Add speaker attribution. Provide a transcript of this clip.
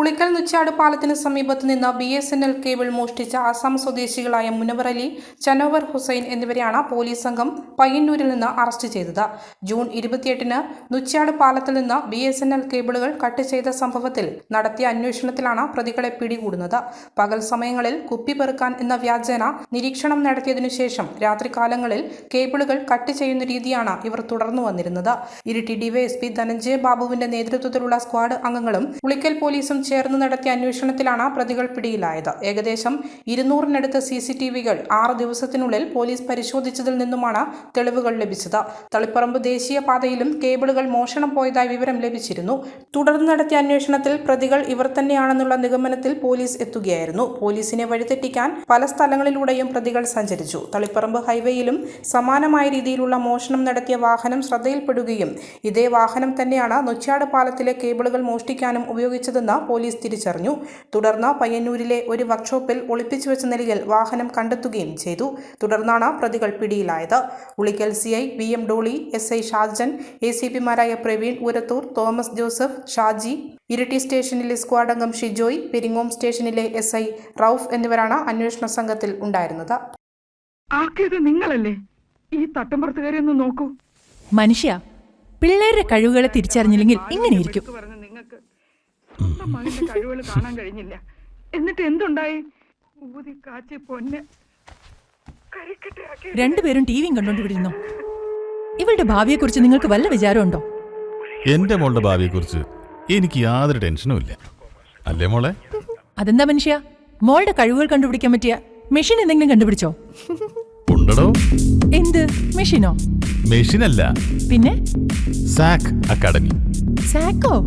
Speaker 1: ഉളിക്കൽ നുച്ചാട് പാലത്തിന് സമീപത്ത് നിന്ന് B S N L cable മോഷ്ടിച്ച ആസാം സ്വദേശികളായ മുനവർ അലി ചനോവർ ഹുസൈൻ എന്നിവരെയാണ് പോലീസ് സംഘം പയ്യന്നൂരിൽ നിന്ന് അറസ്റ്റ് ചെയ്തത്. ജൂൺ ഇരുപത്തിയെട്ടിന് നുച്ചാട് പാലത്തിൽ നിന്ന് ബി എസ് എൻ എൽ കേബിളുകൾ കട്ട് ചെയ്ത സംഭവത്തിൽ നടത്തിയ അന്വേഷണത്തിലാണ് പ്രതികളെ പിടികൂടുന്നത്. പകൽ സമയങ്ങളിൽ കുപ്പി പെറുക്കാൻ എന്ന വ്യാജേന നിരീക്ഷണം നടത്തിയതിനു ശേഷം രാത്രികാലങ്ങളിൽ കേബിളുകൾ കട്ട് ചെയ്യുന്ന രീതിയാണ് ഇവർ തുടർന്നു വന്നിരുന്നത്. ഇരിട്ടി ഡിവൈഎസ്പി ധനഞ്ജയ ബാബുവിന്റെ നേതൃത്വത്തിലുള്ള സ്ക്വാഡ് അംഗങ്ങളും ഉളിക്കൽ പോലീസും ചേർന്ന് നടത്തിയ അന്വേഷണത്തിലാണ് പ്രതികൾ പിടിയിലായത്. ഏകദേശം ഇരുന്നൂറിനടുത്ത് സി സി ടി വികൾ ആറ് ദിവസത്തിനുള്ളിൽ പോലീസ് പരിശോധിച്ചതിൽ നിന്നുമാണ് തെളിവുകൾ ലഭിച്ചത്. തളിപ്പറമ്പ് ദേശീയ പാതയിലും കേബിളുകൾ മോഷണം പോയതായി വിവരം ലഭിച്ചിരുന്നു. തുടർന്ന് നടത്തിയ അന്വേഷണത്തിൽ പ്രതികൾ ഇവർ തന്നെയാണെന്നുള്ള നിഗമനത്തിൽ പോലീസ് എത്തുകയായിരുന്നു. പോലീസിനെ വഴിതെറ്റിക്കാൻ പല സ്ഥലങ്ങളിലൂടെയും പ്രതികൾ സഞ്ചരിച്ചു. തളിപ്പറമ്പ് ഹൈവേയിലും സമാനമായ രീതിയിലുള്ള മോഷണം നടത്തിയ വാഹനം ശ്രദ്ധയിൽപ്പെടുകയും ഇതേ വാഹനം തന്നെയാണ് നൊച്ചാട് പാലത്തിലെ കേബിളുകൾ മോഷ്ടിക്കാനും ഉപയോഗിച്ചതെന്ന് പോലീസ് തിരിച്ചറിഞ്ഞു. തുടർന്ന് പയ്യന്നൂരിലെ ഒരു വർക്ക്ഷോപ്പിൽ ഒളിപ്പിച്ചു വെച്ച നിലയിൽ വാഹനം കണ്ടെത്തുകയും ചെയ്തു. തുടർന്നാണ് പ്രതികൾ പിടിയിലായത്. Ulikkal C I V M Dolly S I Shajan A C പിമാരായ Praveen Urathoor Thomas Joseph Shaji Iritty സ്റ്റേഷനിലെ സ്ക്വാഡ് അംഗം ഷിജോയ് പെരിങ്ങോം സ്റ്റേഷനിലെ എസ് ഐ റൌഫ് എന്നിവരാണ് അന്വേഷണ സംഘത്തിൽ ഉണ്ടായിരുന്നത്.
Speaker 2: നിങ്ങളല്ലേ? ഈ തട്ടമ്പുറത്തുകാരെ ഒന്ന് നോക്കൂ.
Speaker 3: മനുഷ്യ പിള്ളേരുടെ കഴിവുകളെ തിരിച്ചറിഞ്ഞില്ലെങ്കിൽ ഇങ്ങനെയിരിക്കും.
Speaker 2: സ്വന്തം മകന്റെ കഴിവുകൾ കാണാൻ കഴിഞ്ഞില്ല. എന്നിട്ട് എന്തുണ്ടായി? ഊതി കാച്ചി പൊന്ന്. കരിക്കട്ടയാക്കി
Speaker 3: രണ്ടുപേരും ടിവിയും കണ്ടോണ്ടിരുന്നു ഇവളുടെ ഭാവിയെക്കുറിച്ച് നിങ്ങൾക്ക് വല്ല വിചാരമുണ്ടോ?
Speaker 4: എന്റെ മോളുടെ ഭാവിയെക്കുറിച്ച് എനിക്ക് യാതൊരു ടെൻഷനും ഇല്ല. അല്ലേ മോളെ?
Speaker 3: അതെന്താ മനുഷ്യ? മോളുടെ കഴിവുകൾ കണ്ടുപിടിക്കാൻ പറ്റിയ മെഷീൻ എന്തെങ്കിലും കണ്ടുപിടിച്ചോ?
Speaker 4: ഉണ്ടടോ.
Speaker 3: എന്ത്? മെഷീനോ?
Speaker 4: മെഷീനല്ല.
Speaker 3: പിന്നെ?
Speaker 4: സാക് അക്കാഡമി.
Speaker 3: സാക്കോ?